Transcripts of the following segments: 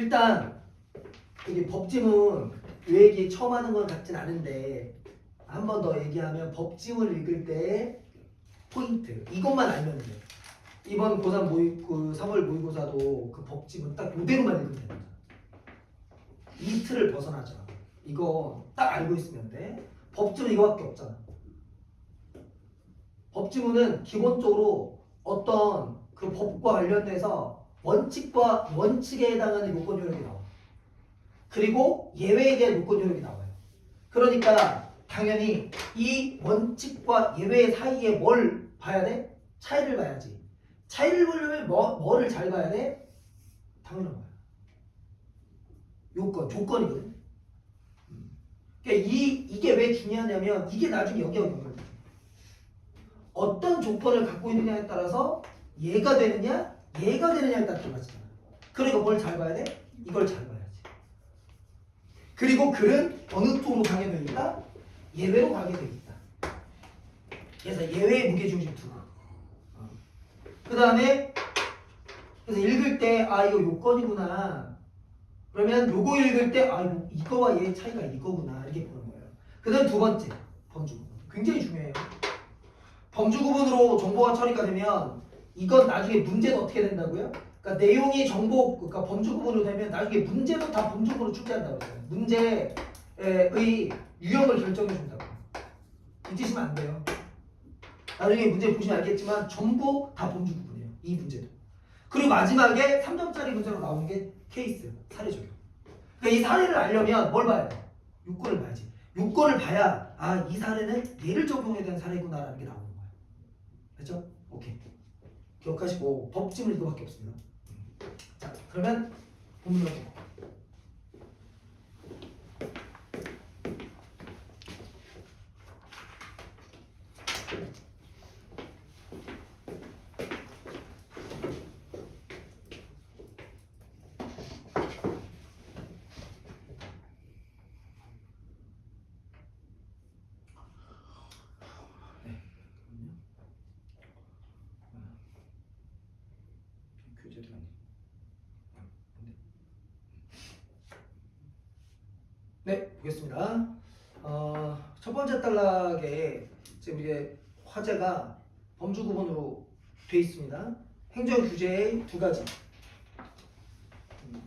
일단 이게 법지문 얘기 처음 하는 건 같진 않은데 한 번 더 얘기하면 법지문 읽을 때 포인트 이것만 알면 돼. 이번 고3 모의 그 3월 모의고사도 그 법지문 딱 이대로만 읽으면 됩니다. 이 틀을 벗어나지 마. 이거 딱 알고 있으면 돼. 법지문 이거밖에 없잖아. 법지문은 기본적으로 어떤 그 법과 관련돼서 원칙과 원칙에 해당하는 요건 요령이 나와. 그리고 예외에 대한 요건 요령이 나와요. 그러니까 당연히 이 원칙과 예외 사이에 뭘 봐야 돼? 차이를 봐야지. 차이를 보려면 뭐, 뭐를 잘 봐야 돼? 당연한 거야. 요건, 조건이거든. 음. 그러니까 이, 이게 왜 중요하냐면 이게 나중에 여기하고 연결돼. 어떤 조건을 갖고 있느냐에 따라서 얘가 되느냐, 얘가 되느냐에 따라 달라지잖아. 그러니까 뭘 잘 봐야 돼? 이걸 잘 봐야지. 그리고 글은 어느 쪽으로 가게 돼 있다? 예외로 가게 돼 있다. 그래서 예외의 무게중심 두고. 그 다음에 그래서 읽을 때 아 이거 요건이구나. 그러면 요거 읽을 때 아 이거와 얘의 차이가 이거구나 이렇게 보는 거예요. 그 다음 두 번째 범주 구분. 굉장히 중요해요. 범주 구분으로 정보가 처리가 되면 이건 나중에 문제는 어떻게 된다고요? 그러니까 내용이 정보 그러니까 범주 구분으로 되면 나중에 문제도 다 범주 구분으로 출제한다고 그랬어요. 문제의 유형을 결정해 준다고. 잊으시면 안 돼요. 나중에 문제 보시면 알겠지만 전부 다 범주 구분이에요. 이 문제도. 그리고 마지막에 3점짜리 문제로 나오는 게 케이스, 사례 적용. 그러니까 이 사례를 알려면 뭘 봐야 돼? 요건을 봐야지. 요건을 봐야 아 이 사례는 얘를 적용해야 되는 사례구나라는 게 나오는 거야. 됐죠? 오케이. 기억하시고 법칙은 이거밖에 없습니다. 자 그러면 본문으로 가. 교재도 아니. 네, 보겠습니다. 어, 첫 번째 단락에 지금 이제 화제가 범주 구분으로 돼 있습니다. 행정 규제의 두 가지. 음.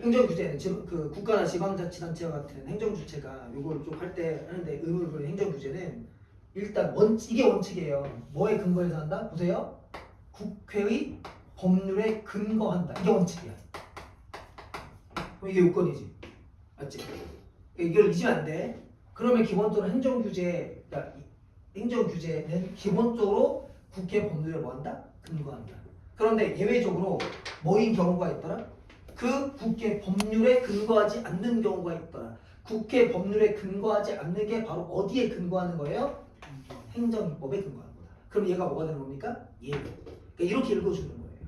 행정 규제는 지금 그 국가나 지방자치단체와 같은 행정 주체가 이걸 좀 할 때 하는데 의무를 부리는 행정 규제는 일단 원 이게 원칙이에요. 뭐에 근거해서 한다? 보세요. 국회의 법률에 근거한다. 이게 원칙이야. 이게 요건이지. 맞지? 이걸 잊으면 안 돼. 그러면 기본적으로 행정 규제, 그러니까 이 행정 규제는 기본적으로 국회 법률에 뭐한다? 근거한다. 그런데 예외적으로 뭐인 경우가 있더라? 그 국회 법률에 근거하지 않는 경우가 있더라. 국회 법률에 근거하지 않는 게 바로 어디에 근거하는 거예요? 행정법에 근거하는 거다. 그럼 얘가 뭐가 되는 겁니까? 예외. 그러니까 이렇게 읽어주는 거예요.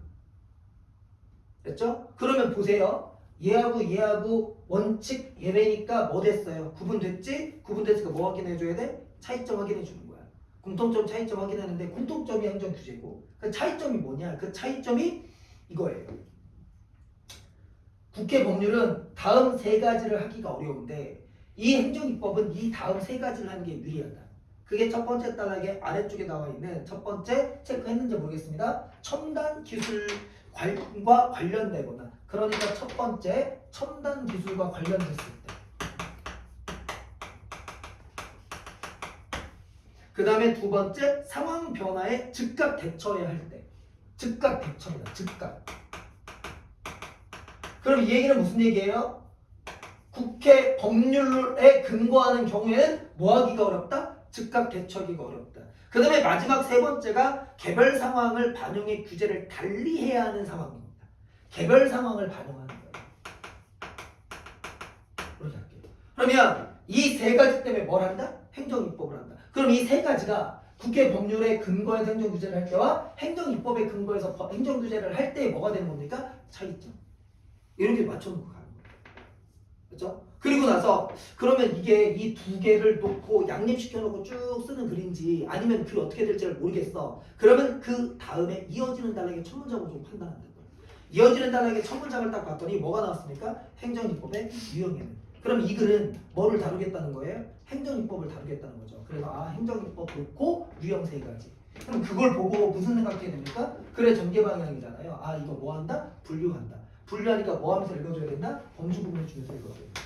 됐죠? 그러면 보세요. 얘하고 얘하고 원칙 예외니까 뭐 됐어요? 구분됐지? 구분됐으니까 뭐 확인해줘야 돼? 차이점 확인해주는 거야. 공통점 차이점 확인하는데 공통점이 행정 규제고 그 차이점이 뭐냐? 그 차이점이 이거예요. 국회 법률은 다음 세 가지를 하기가 어려운데 이 행정입법은 이 다음 세 가지를 하는 게 유리하다. 그게 첫 번째 단락에 아래쪽에 나와 있는 첫 번째 체크했는지 모르겠습니다. 첨단 기술과 관련되거나 그러니까 첫 번째 첨단 기술과 관련됐을 때. 그 다음에 두 번째 상황 변화에 즉각 대처해야 할 때. 즉각 대처입니다. 즉각. 그럼 이 얘기는 무슨 얘기예요? 국회 법률에 근거하는 경우에는 뭐 하기가 어렵다? 즉각 대처하기가 어렵다. 그 다음에 마지막 세 번째가 개별 상황을 반영해 규제를 달리해야 하는 상황입니다. 개별 상황을 반영하는 거예요. 그러면 이 세 가지 때문에 뭘 한다? 행정입법을 한다. 그럼 이 세 가지가 국회 법률에 근거해서 행정규제를 할 때와 행정입법에 근거해서 법- 행정규제를 할 때 뭐가 되는 겁니까? 차이점. 이렇게 맞춰놓고 가는 거예요. 그렇죠? 그리고 나서 그러면 이게 이 두 개를 놓고 양립시켜 놓고 쭉 쓰는 글인지 아니면 글이 어떻게 될지를 모르겠어. 그러면 그 다음에 이어지는 단락의 첫 문장으로 좀 판단한다. 이어지는 단락의 첫 문장을 딱 봤더니 뭐가 나왔습니까? 행정입법의 유형에는. 그럼 이 글은 뭐를 다루겠다는 거예요? 행정입법을 다루겠다는 거죠. 그래서 아 행정입법 놓고 유형 세 가지. 그럼 그걸 보고 무슨 생각해야 됩니까? 글의 전개 방향이잖아요. 아 이거 뭐 한다? 분류한다. 분류하니까 뭐 하면서 읽어줘야 된다? 범주 구분을 주면서 읽어줘야 된다.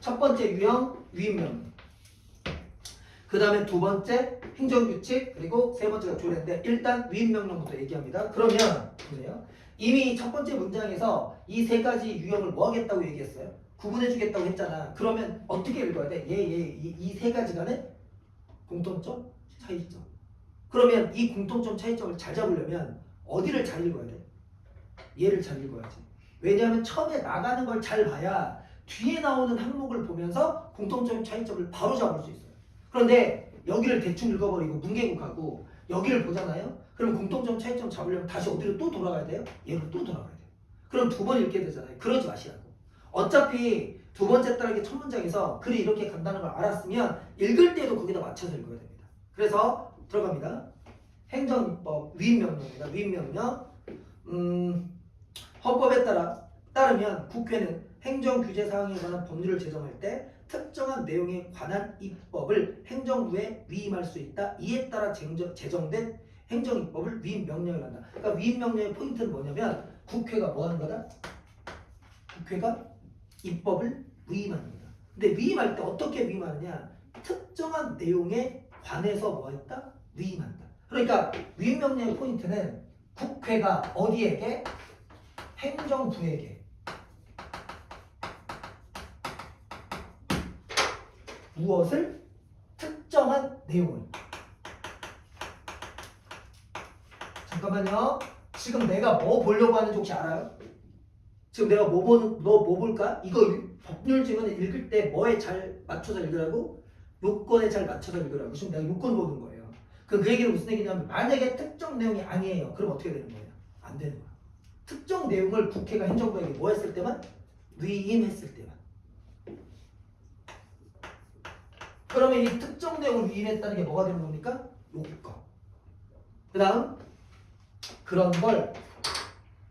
첫 번째 유형 위임명. 그 다음에 두 번째 행정규칙 그리고 세 번째가 조례인데 일단 위임명령부터 얘기합니다. 그러면 보세요. 이미 첫 번째 문장에서 이 세 가지 유형을 뭐 하겠다고 얘기했어요? 구분해주겠다고 했잖아. 그러면 어떻게 읽어야 돼? 얘, 얘, 이 세 가지 간의 공통점, 차이점. 그러면 이 공통점, 차이점을 잘 잡으려면 어디를 잘 읽어야 돼? 얘를 잘 읽어야지. 왜냐하면 처음에 나가는 걸 잘 봐야 뒤에 나오는 항목을 보면서 공통점, 차이점을 바로 잡을 수 있어요. 그런데 여기를 대충 읽어버리고 문계국하고 여기를 보잖아요. 그럼 공통점, 차이점 잡으려면 다시 어디로 또 돌아가야 돼요? 얘로 또 돌아가야 돼요. 그럼 두 번 읽게 되잖아요. 그러지 마시라고. 어차피 두 번째 딸기 첫 문장에서 글이 이렇게 간다는 걸 알았으면 읽을 때도 거기다 맞춰서 읽어야 됩니다. 그래서 들어갑니다. 행정법 위임명령입니다. 위임명령. 음, 헌법에 따라 따르면 국회는 행정 규제 사항에 관한 법률을 제정할 때 특정한 내용에 관한 입법을 행정부에 위임할 수 있다. 이에 따라 쟁정- 제정된 행정입법을 위임명령을 한다. 그러니까 위임명령의 포인트는 뭐냐면 국회가 뭐 하는 거다? 국회가 입법을 위임하는 거다. 근데 위임할 때 어떻게 위임하느냐? 특정한 내용에 관해서 뭐 했다? 위임한다. 그러니까 위임명령의 포인트는 국회가 어디에게? 행정부에게 무엇을? 특정한 내용을 잠깐만요. 지금 내가 뭐 보려고 하는지 혹시 알아요? 지금 내가 뭐 보는 너뭐 볼까? 이거 일- 법률 지문을 읽을 때 뭐에 잘 맞춰서 읽으라고? 요건에 잘 맞춰서 읽으라고. 지금 내가 요건 보는 거예요. 그럼 그 얘기는 무슨 얘기냐면 만약에 특정 내용이 아니에요. 그럼 어떻게 되는 거예요? 안 되는 거야. 특정 내용을 국회가 행정부에게 뭐 했을 때만 위임했을 때만. 그러면 이 특정 내용을 위임했다는 게 뭐가 되는 겁니까? 요건. 그다음 그런 걸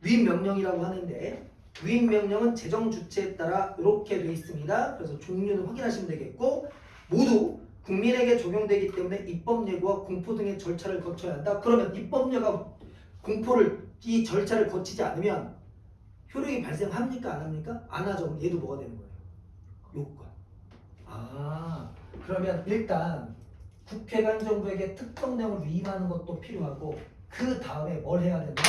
위임 명령이라고 하는데 위임 명령은 재정 주체에 따라 이렇게 돼 있습니다. 그래서 종류는 확인하시면 되겠고 모두 국민에게 적용되기 때문에 입법 예고와 공포 등의 절차를 거쳐야 한다. 그러면 입법 예고가 공포를 이 절차를 거치지 않으면 효력이 발생합니까 안 합니까? 안 하죠. 얘도 뭐가 되는 거예요? 요건. 아 그러면 일단 국회가 행정부에게 특정 내용을 위임하는 것도 필요하고 그 다음에 뭘 해야 된다?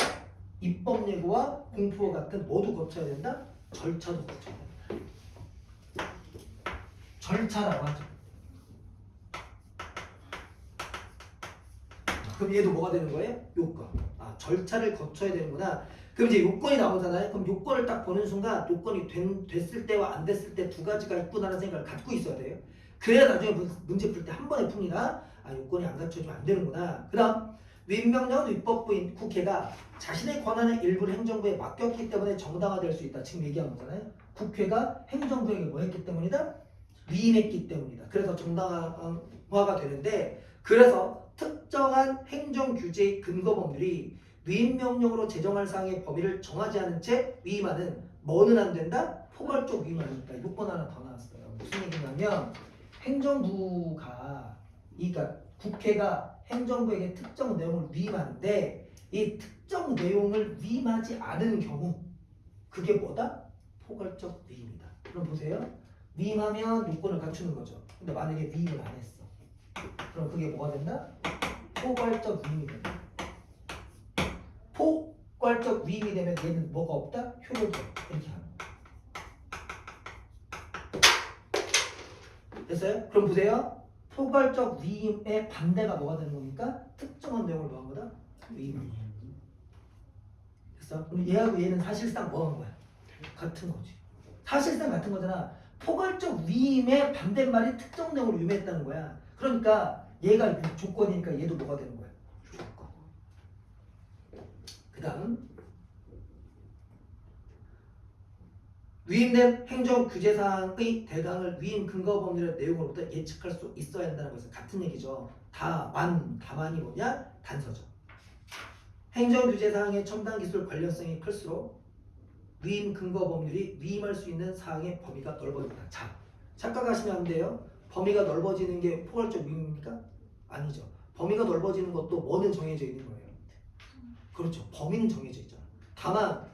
입법 예고와 공포 같은 모두 거쳐야 된다? 절차도 거쳐야 된다. 절차라고 하죠. 그럼 얘도 뭐가 되는 거예요? 요건. 아, 절차를 거쳐야 되는구나. 그럼 이제 요건이 나오잖아요. 그럼 요건을 딱 보는 순간 요건이 된, 됐을 때와 안 됐을 때 두 가지가 있구나라는 생각을 갖고 있어야 돼요. 그래야 나중에 문- 문제 풀 때 한 번에 풉니다. 아, 요건이 안 갖춰지면 안 되는구나. 그 다음, 위임명령은 입법부인 국회가 자신의 권한을 일부 행정부에 맡겼기 때문에 정당화될 수 있다. 지금 얘기한 거잖아요. 국회가 행정부에게 뭐 했기 때문이다? 위임했기 때문이다. 그래서 정당화가 되는데, 그래서 특정한 행정 규제의 근거 법률이 위임명령으로 제정할 사항의 범위를 정하지 않은 채 위임하는 뭐는 안 된다? 포괄적 위임하니까 요건 하나 더 나왔어요. 무슨 얘기냐면 행정부가 그러니까 국회가 행정부에게 특정 내용을 위임하는데 이 특정 내용을 위임하지 않은 경우 그게 뭐다? 포괄적 위임이다. 그럼 보세요. 위임하면 요건을 갖추는 거죠. 근데 만약에 위임을 안 했어. 그럼 그게 뭐가 된다? 포괄적 위임이 된다. 포괄적 위임이 되면 얘는 뭐가 없다? 효력이. 이렇게 거 됐어요? 그럼 보세요. 포괄적 위임의 반대가 뭐가 되는 겁니까? 특정한 내용을 뭐한 거다? 위임. 됐어? 그럼 얘하고 얘는 사실상 뭐 한 거야? 같은 거지. 사실상 같은 거잖아. 포괄적 위임의 반대말이 특정 내용을 위임했다는 거야. 그러니까 얘가 조건이니까 얘도 뭐가 되는 거야? 조건. 그 다음 위임된 행정 규제 사항의 대강을 위임 근거 법률의 내용으로부터 예측할 수 있어야 한다는 것은 같은 얘기죠. 다만 다만이 뭐냐? 단서죠. 행정 규제 사항의 첨단 기술 관련성이 클수록 위임 근거 법률이 위임할 수 있는 사항의 범위가 넓어진다. 자, 착각하시면 안 돼요. 범위가 넓어지는 게 포괄적 위임입니까? 아니죠. 범위가 넓어지는 것도 뭐는 정해져 있는 거예요. 그렇죠. 범위는 정해져 있잖아. 다만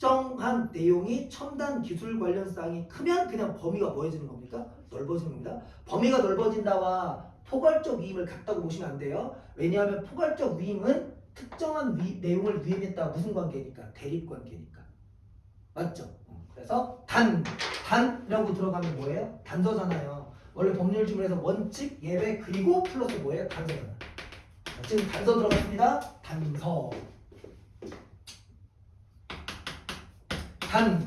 특정한 내용이 첨단 기술 관련 사항이 크면 그냥 범위가 뭐해지는 겁니까? 넓어지는 겁니다. 범위가 넓어진다와 포괄적 위임을 같다고 보시면 안 돼요. 왜냐하면 포괄적 위임은 특정한 위- 내용을 위임했다 무슨 관계니까 대립 관계니까 맞죠? 어, 그래서 단 단이라고 들어가면 뭐예요? 단서잖아요. 원래 법률 지문에서 원칙, 예외 그리고 플러스 뭐예요? 단서잖아. 자, 지금 단서 들어갔습니다. 단서 단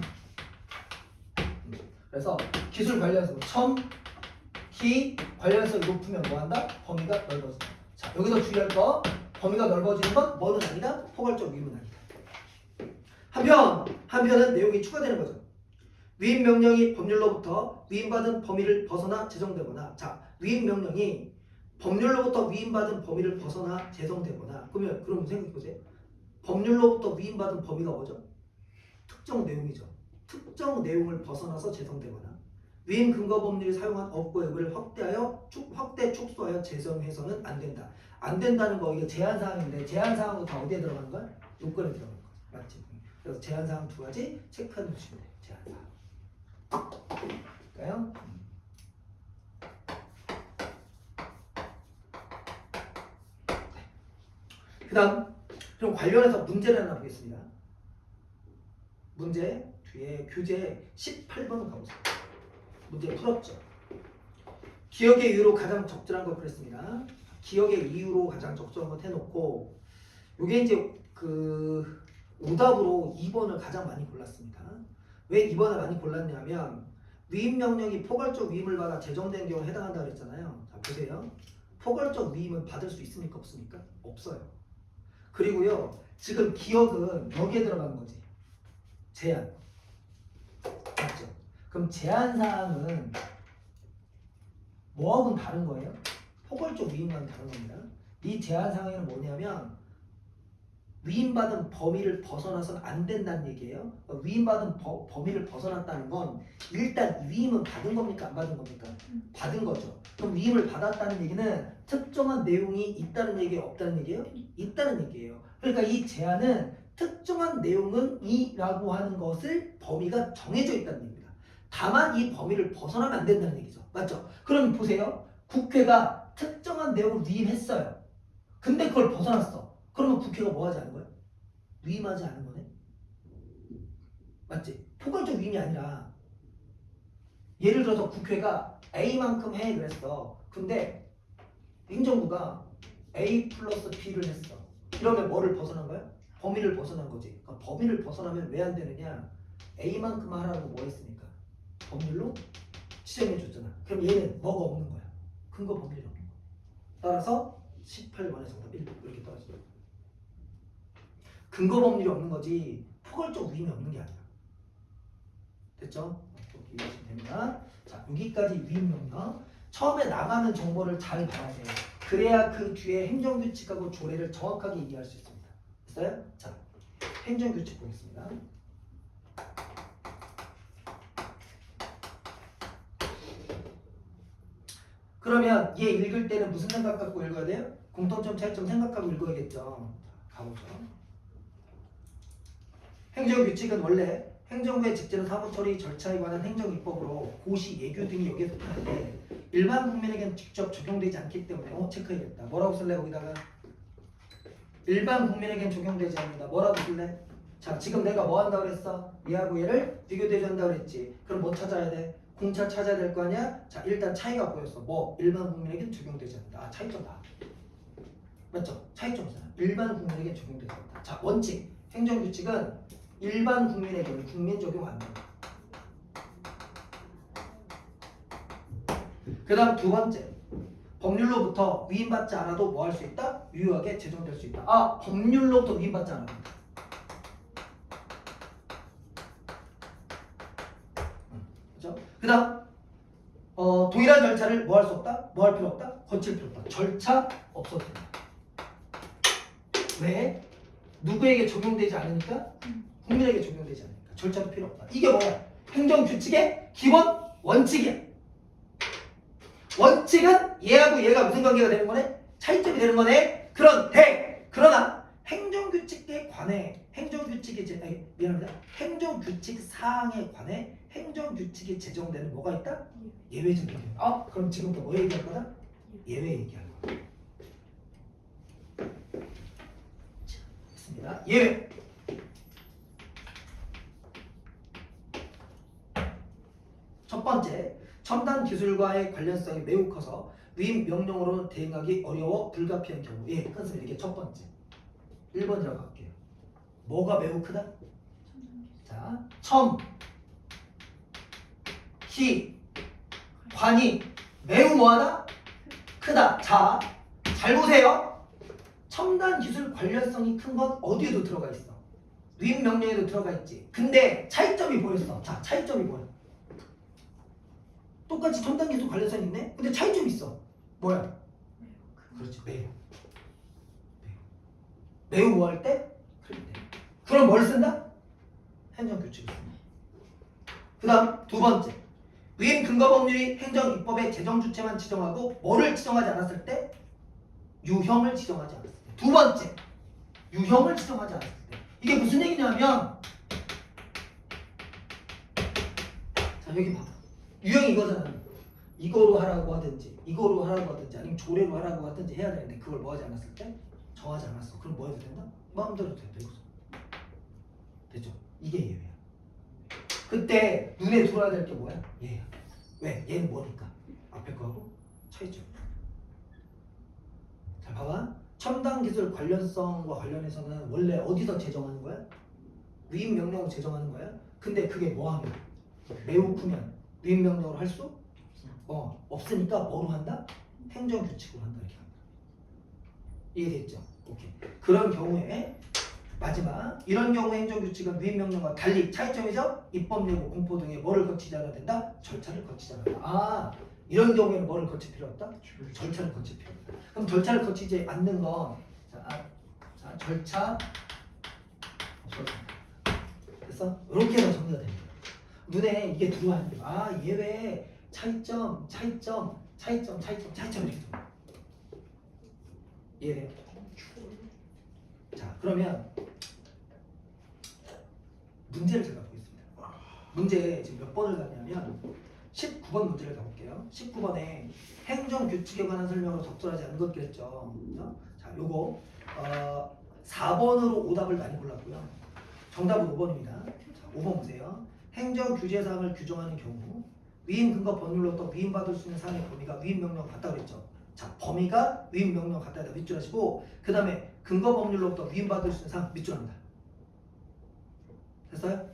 그래서 기술 관련성 첨, 기 관련성이 높으면 뭐한다? 범위가 넓어진다. 자 여기서 주의할 거 범위가 넓어지는 건 뭐는 아니다? 포괄적 위임은 아니다. 한편 한편은 내용이 추가되는 거죠. 위임 명령이 법률로부터 위임받은 범위를 벗어나 제정되거나 자 위임 명령이 법률로부터 위임받은 범위를 벗어나 제정되거나 그러면 그럼 생각해 보세요. 법률로부터 위임받은 범위가 뭐죠? 특정 내용이죠. 특정 내용을 벗어나서 제정되거나 위임 근거 법률이 사용한 업고 여부를 확대하여 축, 확대 축소하여 제정해서는 안 된다. 안 된다는 거 이게 제한 사항인데 제한 사항은 다 어디에 들어가는 거야? 요건에 들어가는 거죠. 맞지? 그래서 제한 사항 두 가지 체크해 두시면 돼요. 제한 사항. 볼까요? 그다음 그럼 관련해서 문제를 하나 보겠습니다. 문제 뒤에 교재 18번을 가보세요. 문제 풀었죠. 기억의 이유로 가장 적절한 걸 그랬습니다. 기억의 이유로 가장 적절한 것 해놓고 요게 이제 그 오답으로 2번을 가장 많이 골랐습니다. 왜 2번을 많이 골랐냐면 위임 명령이 포괄적 위임을 받아 제정된 경우에 해당한다 그랬잖아요. 자 보세요. 포괄적 위임은 받을 수 있습니까 없습니까? 없어요. 그리고요 지금 기억은 여기에 들어가는 거지. 제한. 맞죠? 그럼 제한 사항은 뭐하고는 다른 거예요? 포괄적 위임과는 다른 겁니다. 이 제한 사항에는 뭐냐면 위임받은 범위를 벗어나서는 안 된다는 얘기예요. 그러니까 위임받은 버- 범위를 벗어났다는 건 일단 위임은 받은 겁니까 안 받은 겁니까? 받은 거죠. 그럼 위임을 받았다는 얘기는 특정한 내용이 있다는 얘기예요, 없다는 얘기예요? 있다는 얘기예요. 그러니까 이 제한은 특정한 내용은 이라고 하는 것을 범위가 정해져 있다는 얘기입니다. 다만 이 범위를 벗어나면 안 된다는 얘기죠. 맞죠? 그럼 보세요. 국회가 특정한 내용을 위임했어요. 근데 그걸 벗어났어. 그러면 국회가 뭐 하지 않은 거야? 위임하지 않은 거네? 맞지? 포괄적 위임이 아니라 예를 들어서 국회가 A만큼 해 그랬어. 근데 행정부가 A 플러스 B를 했어. 이러면 뭐를 벗어난 거야? 범위를 벗어난 거지. 그러니까 범위를 벗어나면 왜 안 되느냐? A만큼 하라고 뭐 했으니까 법률로 지정해 줬잖아. 그럼 얘는 뭐가 없는 거야? 근거 법률이 없는 거야. 따라서 18번의 정답 1 이렇게 떨어지죠. 근거 법률이 없는 거지 포괄적 위임이 없는 게 아니야. 됐죠? 이렇게 이해하시면 됩니다. 자 여기까지 위임 명령. 처음에 나가는 정보를 잘 봐야 돼요. 그래야 그 뒤에 행정규칙하고 조례를 정확하게 이해할 수 있습니다. 됐어요? 자 행정규칙 보겠습니다. 그러면 얘 읽을 때는 무슨 생각 갖고 읽어야 돼요? 공통점 차이점 생각하고 읽어야겠죠. 자, 가보죠. 행정규칙은 원래 행정부의 직제는 사무 처리 절차에 관한 행정입법으로 고시, 예규 등이 여기에 속하는데 일반 국민에게는 직접 적용되지 않기 때문에 어 체크해야겠다. 뭐라고 쓸래 거기다가 일반 국민에게는 적용되지 않는다. 뭐라고 쓸래? 자 지금 내가 뭐 한다 그랬어? 얘하고 얘를 비교 대조한다 그랬지. 그럼 뭐 찾아야 돼? 공차 찾아야 될 거 아니야? 자 일단 차이가 보였어. 뭐 일반 국민에게는 적용되지 않는다. 아 차이점다. 맞죠? 차이점이잖아. 일반 국민에게 적용되지 않는다. 자 원칙 행정규칙은 일반 국민에게는 국민 적용 안 된다. 그 다음 두 번째 법률로부터 위임받지 않아도 뭐 할 수 있다? 유효하게 제정될 수 있다. 아 법률로부터 위임받지 않아도. 그죠? 그 다음 어, 동일한 절차를 뭐 할 수 없다? 뭐 할 필요 없다? 거칠 필요 없다. 절차 없어도 된다. 왜? 누구에게 적용되지 않으니까? 국민에게 적용되지 않으니까 절차도 필요 없다. 이게 뭐야? 행정규칙의 기본 원칙이야. 원칙은 얘하고 얘가 무슨 관계가 되는 거네? 차이점이 되는 거네. 그런데 그러나 행정규칙에 관해 행정규칙이 제 아니, 미안합니다. 행정규칙 사항에 관해 행정규칙이 제정되는 뭐가 있다? 예외적인 경우. 아 그럼 지금부터 뭐 얘기할 거다? 예외 얘기할 거야. 자, 있습니다. 예외. 첫 번째, 첨단 기술과의 관련성이 매우 커서 위임 명령으로 대응하기 어려워 불가피한 경우. 예, 끊습니다. 이게 첫 번째. 1번이라고 할게요. 뭐가 매우 크다? 자, 첨, 기, 관이 매우 뭐하다? 크다. 자, 잘 보세요. 첨단 기술 관련성이 큰 건 어디에도 들어가 있어. 위임 명령에도 들어가 있지. 근데 차이점이 보였어. 자, 차이점이 뭐야? 똑같이 첨단 기술 관련성 있네. 근데 차이점이 있어. 뭐야? 그렇지. 매우. 매우. 매우 뭐할 때? 그럼 뭘 쓴다? 행정규칙을 쓴다. 그 다음 두 번째. 위임 근거 법률이 행정 입법의 재정 주체만 지정하고 뭐를 지정하지 않았을 때? 유형을 지정하지 않았을 때. 두 번째. 유형을 지정하지 않았을 때. 이게 무슨 얘기냐면 자 여기 봐봐. 유형이 이거잖아. 이거로 하라고 하든지 이거로 하라고 하든지 아니면 조례로 하라고 하든지 해야 되는데 그걸 뭐 하지 않았을 때 정하지 않았어. 그럼 뭐 해도 된다? 마음대로 돼도 되고 됐죠? 이게 예외야. 그때 눈에 들어야 될 게 뭐야? 얘야. 왜? 얘는 뭐니까? 앞에 거하고 차이점. 자 봐봐. 첨단 기술 관련성과 관련해서는 원래 어디서 제정하는 거야? 위임 명령으로 제정하는 거야? 근데 그게 뭐하면 매우 크면 위임 명령으로 할 수? 어 없으니까 뭐로 한다? 행정 규칙으로 한다 이렇게 한다. 이해됐죠? 오케이. 그런 경우에 마지막 이런 경우 행정 규칙은 위임 명령과 달리 차이점이죠? 입법 예고 공포 등의 뭐를 거치지 않아야 된다? 절차를 거치지 않아야 된다. 아 이런 경우에는 뭐를 거칠 필요 없다? 절차를 거칠 필요 없다. 그럼 절차를 거치지 않는 건 자, 아, 자 절차. 그래서 이렇게 해서 정리가 됩니다. 눈에 이게 들어와야 돼요. 아 예외 차이점 차이점 차이점 차이점 차이점 이렇게. 이해돼요? 자 그러면 문제를 제가 보겠습니다. 문제 지금 몇 번을 갔냐면 19번 문제를 가볼게요. 19번에 행정 규칙에 관한 설명으로 적절하지 않은 것 그랬죠. 그죠? 자 요거 어, 4번으로 오답을 많이 골랐고요. 정답은 5번입니다. 자, 5번 보세요. 행정 규제 사항을 규정하는 경우 위임 근거 법률로부터 위임 받을 수 있는 사항의 범위가 위임 명령 같다 그랬죠. 자, 범위가 위임 명령 같다에다 밑줄 하시고 그 다음에 근거 법률로부터 위임 받을 수 있는 사항 밑줄 합니다. 됐어요?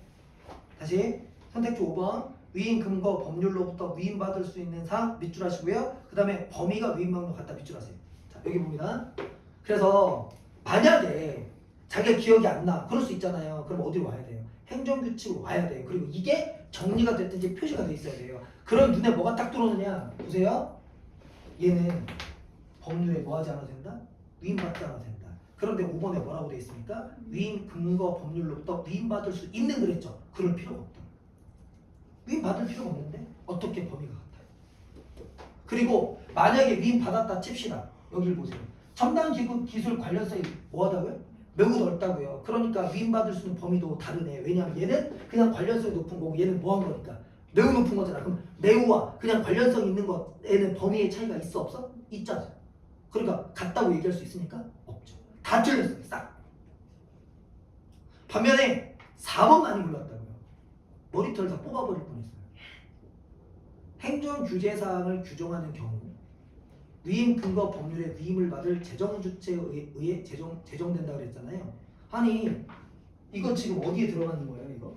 다시 선택지 5번 위임 근거 법률로부터 위임 받을 수 있는 사항 밑줄 하시고요. 그 다음에 범위가 위임 명령 같다 밑줄 하세요. 자, 여기 봅니다. 그래서 만약에 자기가 기억이 안 나. 그럴 수 있잖아요. 그럼 어디로 와야 돼요? 행정규칙으로 와야 돼요. 그리고 이게 정리가 됐든지 표시가 돼 있어야 돼요. 그럼 눈에 뭐가 딱 들어오느냐? 보세요. 얘는 법률에 뭐 하지 않아도 된다? 위임받지 않아도 된다. 그런데 5번에 뭐라고 돼 있습니까? 위임 근거 법률로부터 위임받을 수 있는 그랬죠. 그럴 필요가 없다. 위임받을 필요가 없는데 어떻게 범위가 같아요? 그리고 만약에 위임받았다 칩시다. 여기를 보세요. 첨단 기술 관련성이 뭐하다고요? 매우 넓다고요. 그러니까 위임받을 수 있는 범위도 다르네. 왜냐하면 얘는 그냥 관련성이 높은 거고 얘는 뭐 한 거니까 매우 높은 거잖아. 그럼 매우와 그냥 관련성 있는 것에는 범위의 차이가 있어 없어? 있잖아. 그러니까 같다고 얘기할 수 있습니까? 없죠. 다 틀렸어요. 싹. 반면에 4번 많이 골랐다고요. 머리털 다 뽑아버릴 뻔했어요. 행정 규제 사항을 규정하는 경우 위임 근거 법률에 위임을 받을 재정 주체에 의해, 제정 제정된다 그랬잖아요. 아니 이거 지금 어디에 들어가는 거예요? 이거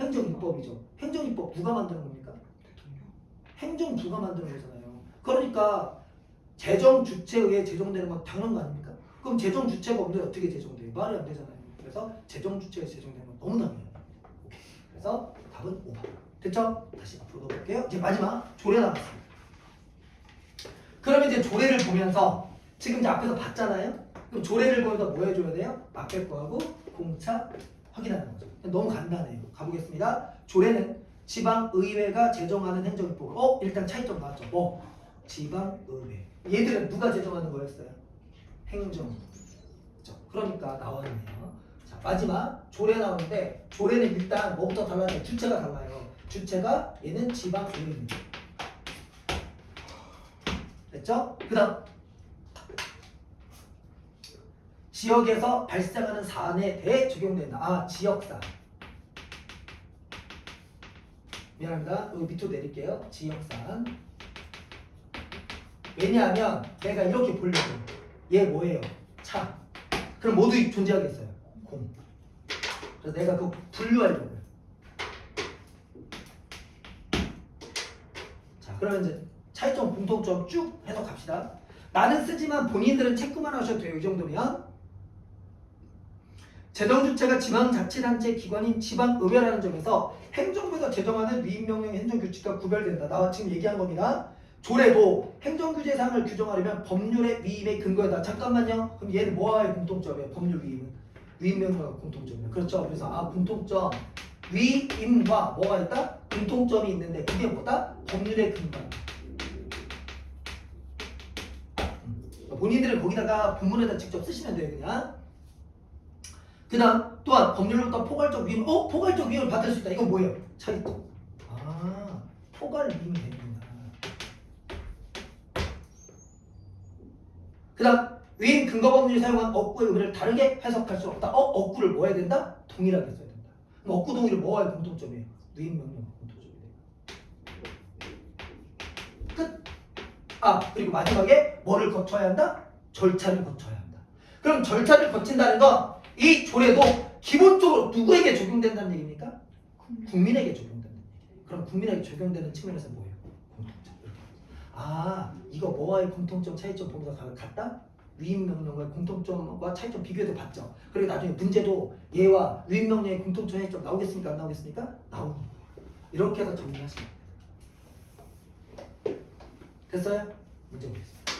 행정입법이죠. 행정입법 누가 만드는 겁니까? 행정부가 만드는 거잖아요. 그러니까 재정 주체에 의해 제정되는 건 당연한 거 아닙니까? 그럼 재정 주체가 없는데 어떻게 제정돼요? 말이 안 되잖아요. 그래서 재정 주체에 제정되는 건 너무 당연해요. 오케이. 그래서 답은 5번. 됐죠? 다시 앞으로 넣어볼게요. 이제 마지막 조례 남았습니다. 그러면 이제 조례를 보면서 지금 이제 앞에서 봤잖아요. 그럼 조례를 거기다 뭐 해줘야 돼요? 앞에 거하고 공차 확인하는 거죠. 너무 간단해요. 가보겠습니다. 조례는 지방의회가 제정하는 행정법. 어? 일단 차이점 나왔죠. 뭐? 지방의회. 얘들은 누가 제정하는 거였어요? 그죠? 그러니까 나왔네요. 자, 마지막 조례 나오는데 조례는 일단 뭐부터 달라요? 주체가 달라요. 주체가 얘는 지방의회입니다. 됐죠? 그 다음 지역에서 발생하는 사안에 대해 적용된다. 아, 지역사안. 미안합니다. 여기 밑으로 내릴게요. 지역사안. 왜냐하면 내가 이렇게 보려고. 얘 뭐예요? 차. 그럼 모두 존재하겠어요. 공. 그래서 내가 그거 분류하려고요. 자, 그러면 이제 차이점, 공통점 쭉 해석합시다. 나는 쓰지만 본인들은 체크만 하셔도 돼요. 이 정도면. 재정주체가 지방자치단체 기관인 지방의회라는 점에서 행정부에서 제정하는 위임명령 행정규칙과 구별된다. 나와 지금 얘기한 겁니다. 조례도 행정규제 사항을 규정하려면 법률의 위임의 근거에다. 잠깐만요. 그럼 얘는 뭐와의 공통점이에요? 법률 위임은? 위임명령과 공통점이에요. 그렇죠. 그래서 아 공통점 위임과 뭐가 있다? 공통점이 있는데 그게 뭐다? 법률의 근거. 본인들은 거기다가 본문에다 직접 쓰시면 돼요. 그냥. 그 다음 또한 법률로부터 포괄적 위임 어? 포괄적 위임을 받을 수 있다 이건 뭐예요? 차이점 아 포괄 위임이 되는구나 그 다음 위임 근거 법률이 사용한 억구의 의미를 다르게 해석할 수 없다 어? 억구를 뭐 해야 된다? 동일하게 써야 된다 그럼 억구 동일은 뭐와의 공통점이에요? 위임 명령 아 그리고 마지막에 뭐를 거쳐야 한다? 절차를 거쳐야 한다 그럼 절차를 거친다는 건 이 조례도 기본적으로 누구에게 적용된다는 얘기입니까? 국민에게 적용된다는 얘기예요. 그럼 국민에게 적용되는 측면에서 뭐예요? 공통점. 아, 이거 뭐와의 공통점 차이점 보면서 가- 같다? 위임 명령과의 공통점과 차이점 비교해서 봤죠. 그리고 나중에 문제도 얘와 위임 명령의 공통점 차이점 나오겠습니까? 안 나오겠습니까? 나옵니다. 이렇게 해서 정리하시면. 됐어요? 문제 보겠습니다.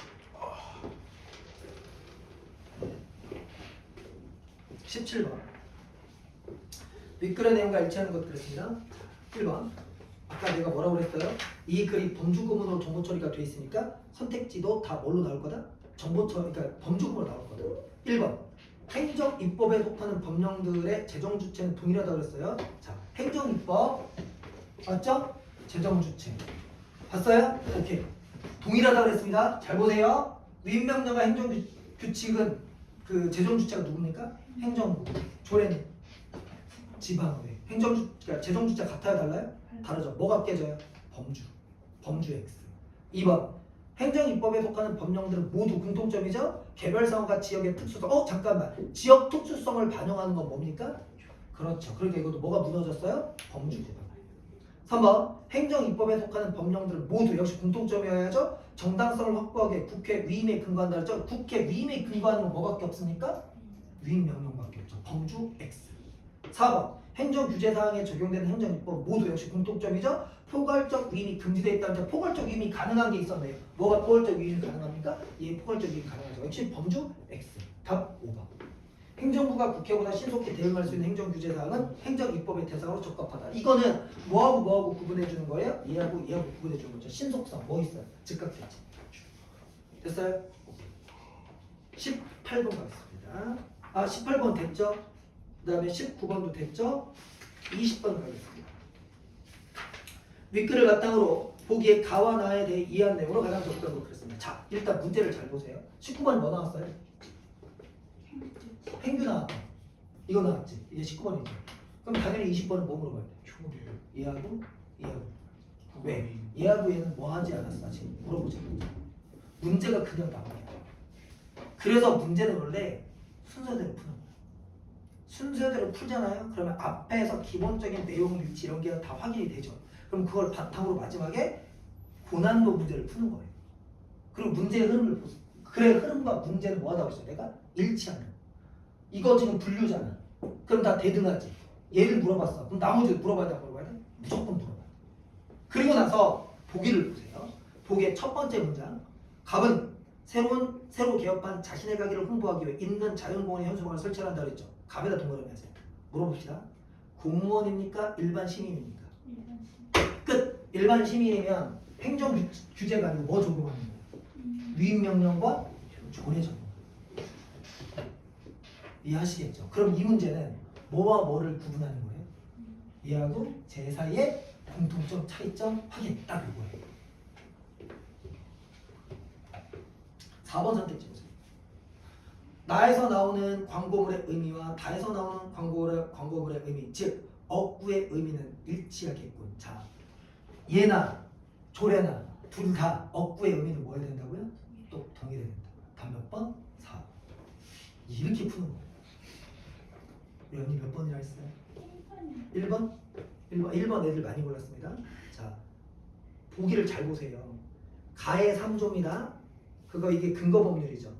네. 17번 윗글의 내용과 일치하는 것 그랬습니다. 1번 아까 내가 뭐라고 그랬어요? 이 글이 범주구문으로 정보 처리가 돼 있으니까 선택지도 다 뭘로 나올 거다? 정보 처리 그러니까 범주구문으로 나올 거다. 1번 행정 입법에 속하는 법령들의 재정 주체는 동일하다고 그랬어요. 자, 행정 입법 맞죠? 재정 주체 봤어요? 오케이 동일하다고 그랬습니다. 잘 보세요. 위임명령과 행정 규- 규칙은 그 재정 주체가 누굽니까? 행정부, 조례는 지방의회. 행정 주 그러니까 재정 주체 같아요, 달라요? 다르죠. 뭐가 깨져요? 범주, 범주 X. 2번 행정 입법에 속하는 법령들은 모두 공통점이죠. 개별 상황과 지역의 특수성. 어 잠깐만. 지역 특수성을 반영하는 건 뭡니까? 그렇죠. 그러니까 이것도 뭐가 무너졌어요? 범주구가. 3번 행정 입법에 속하는 법령들은 모두 역시 공통점이어야죠. 정당성을 확보하기 위해 국회 위임에 근거한다 했죠. 국회 위임에 근거하는 건 뭐밖에 없습니까? 위임 명령밖에 없죠. 범주 X. 4번 행정 규제 사항에 적용되는 행정 입법 모두 역시 공통점이죠. 포괄적 위임이 금지되어 있다는데 포괄적 위임이 가능한 게 있었네요. 뭐가 포괄적 위임이 가능합니까? 예, 포괄적 위임이 가능하죠. 역시 범주 X. 답 5번. 행정부가 국회보다 신속히 대응할 수 있는 행정 규제 사항은 행정 입법의 대상으로 적합하다. 이거는 뭐하고 뭐하고 구분해 주는 거예요? 얘하고 얘하고 구분해 주는 거죠. 신속성 뭐 있어요? 즉각 대치. 됐어요? 18번 가겠습니다. 아 18번 됐죠? 그 다음에 19번도 됐죠? 20번 가겠습니다. 윗글을 바탕으로 보기에 가와 나에 대해 이해한 내용으로 가장 적합하고 그랬습니다. 자, 일단 문제를 잘 보세요. 19번에 뭐 나왔어요? 행규 나왔다. 이거 나왔지. 이제 19번이죠. 그럼 당연히 20번은 뭐 물어봐야 돼? 얘하고 얘하고 왜? 얘하고 얘는 뭐 하지 않았어 아직 않았죠. 문제가 그냥 나옵니다. 그래서 문제는 원래 순서대로 푸는 거야. 순서대로 풀잖아요. 그러면 앞에서 기본적인 내용 위치 이런 게 다 확인이 되죠. 그럼 그걸 바탕으로 마지막에 고난도 문제를 푸는 거예요. 그리고 문제의 흐름을 보세요. 그래 흐름과 문제는 뭐하다고 했어요? 내가 일치하는. 이거 지금 분류잖아. 그럼 다 대등하지. 얘를 물어봤어. 그럼 나머지를 물어봐야 돼, 안 물어봐야 돼? 무조건 물어봐. 그리고 나서 보기를 보세요. 보기의 첫 번째 문장. 갑은 새로운 새로 개업한 자신의 가게를 홍보하기 위해 인근 자연공원에 현수막을 설치한다 그랬죠. 갑에다 동그라미 하세요. 물어봅시다. 공무원입니까? 일반 시민입니까? 일반 시. 끝. 일반 시민이면 행정 규- 규제가 아니고 뭐 적용하는 거예요? 음. 위임 명령과 조례 적용. 이해하시겠죠? 그럼 이 문제는 뭐와 뭐를 구분하는 거예요? 얘하고 제 사이의 공통점, 차이점 확인 딱 이거예요. 4번 선택지 보세요. 나에서 나오는 광고물의 의미와 다에서 나오는 광고물의, 광고물의 의미, 즉 어구의 의미는 일치하겠군. 자, 얘나 조례나 둘다 어구의 의미는 뭐 해야 된다고요? 또 동일해야 된다. 답몇 번? 4. 이렇게 푸는 거예요. 연이 몇 번이라 했어요? 1번? 1번, 1번 애들 많이 골랐습니다. 자, 보기를 잘 보세요. 가의 3조입니다. 그거 이게 근거 법률이죠.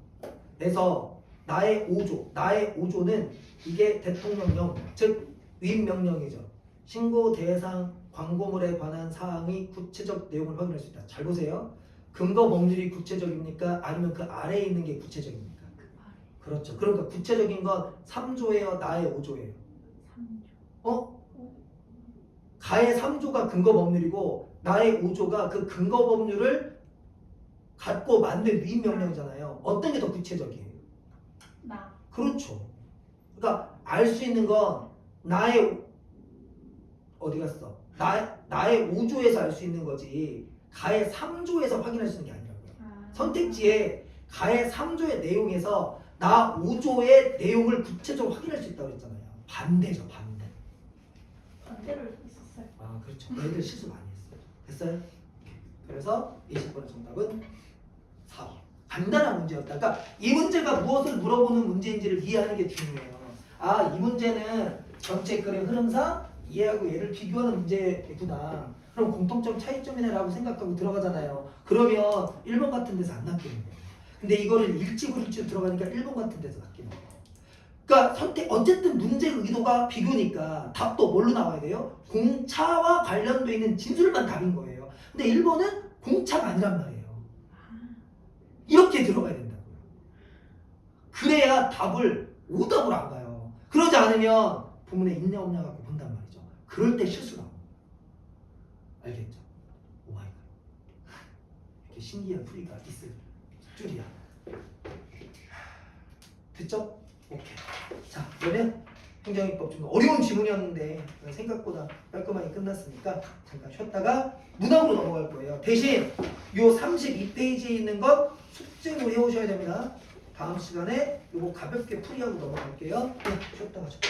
그래서 나의 5조, 나의 5조는 이게 대통령령, 즉 위임 명령이죠. 신고 대상 광고물에 관한 사항이 구체적 내용을 확인할 수 있다. 잘 보세요. 근거 법률이 구체적입니까? 아니면 그 아래에 있는 게 구체적입니까? 그렇죠. 그러니까 구체적인 건 3조예요, 나의 5조예요. 3조. 어? 가의 3조가 근거 법률이고 나의 5조가 그 근거 법률을 갖고 만든 위임 명령이잖아요. 어떤 게 더 구체적이에요? 나. 그렇죠. 그러니까 알 수 있는 건 나의 어디 갔어? 나 나의 5조에서 알 수 있는 거지. 가의 3조에서 확인할 수 있는 게 아니라고요. 아. 선택지에 가의 3조의 내용에서 나 5조의 내용을 구체적으로 확인할 수 있다고 했잖아요. 반대죠, 반대. 반대로 있었어요. 아 그렇죠. 애들 실수 많이 했어요. 됐어요? 그래서 20번의 정답은 4번. 간단한 문제였다. 그러니까 이 문제가 무엇을 물어보는 문제인지를 이해하는 게 중요해요. 아 이 문제는 전체 그림 흐름상 얘하고 얘를 비교하는 문제구나. 그럼 공통점 차이점이네라고 생각하고 들어가잖아요. 그러면 1번 같은 데서 안 낚이는 거예요. 근데 이거를 일찍으로 일찍 들어가니까 1번 같은 데서 낚이는 거예요. 그러니까 선택 어쨌든 문제 의도가 비교니까 답도 뭘로 나와야 돼요? 공차와 관련돼 있는 진술만 답인 거예요. 근데 1번은 공차가 아니란 말이에요. 이렇게 들어가야 된다고요. 그래야 답을 오답으로 안 가요. 그러지 않으면 부문에 있냐 없냐 갖고 본단 말이죠. 그럴 때 실수 나와요. 알겠죠? 오마이갓. 이렇게 신기한 풀이가 있을 줄이야. 됐죠? 오케이. 자, 그러면 행정입법 좀 어려운 지문이었는데 생각보다 깔끔하게 끝났으니까 잠깐 쉬었다가 문항으로 넘어갈 거예요. 대신 요 32페이지에 있는 것 숙제로 해오셔야 됩니다. 다음 시간에 요거 가볍게 풀이하고 넘어갈게요. 네, 쉬었다 가죠.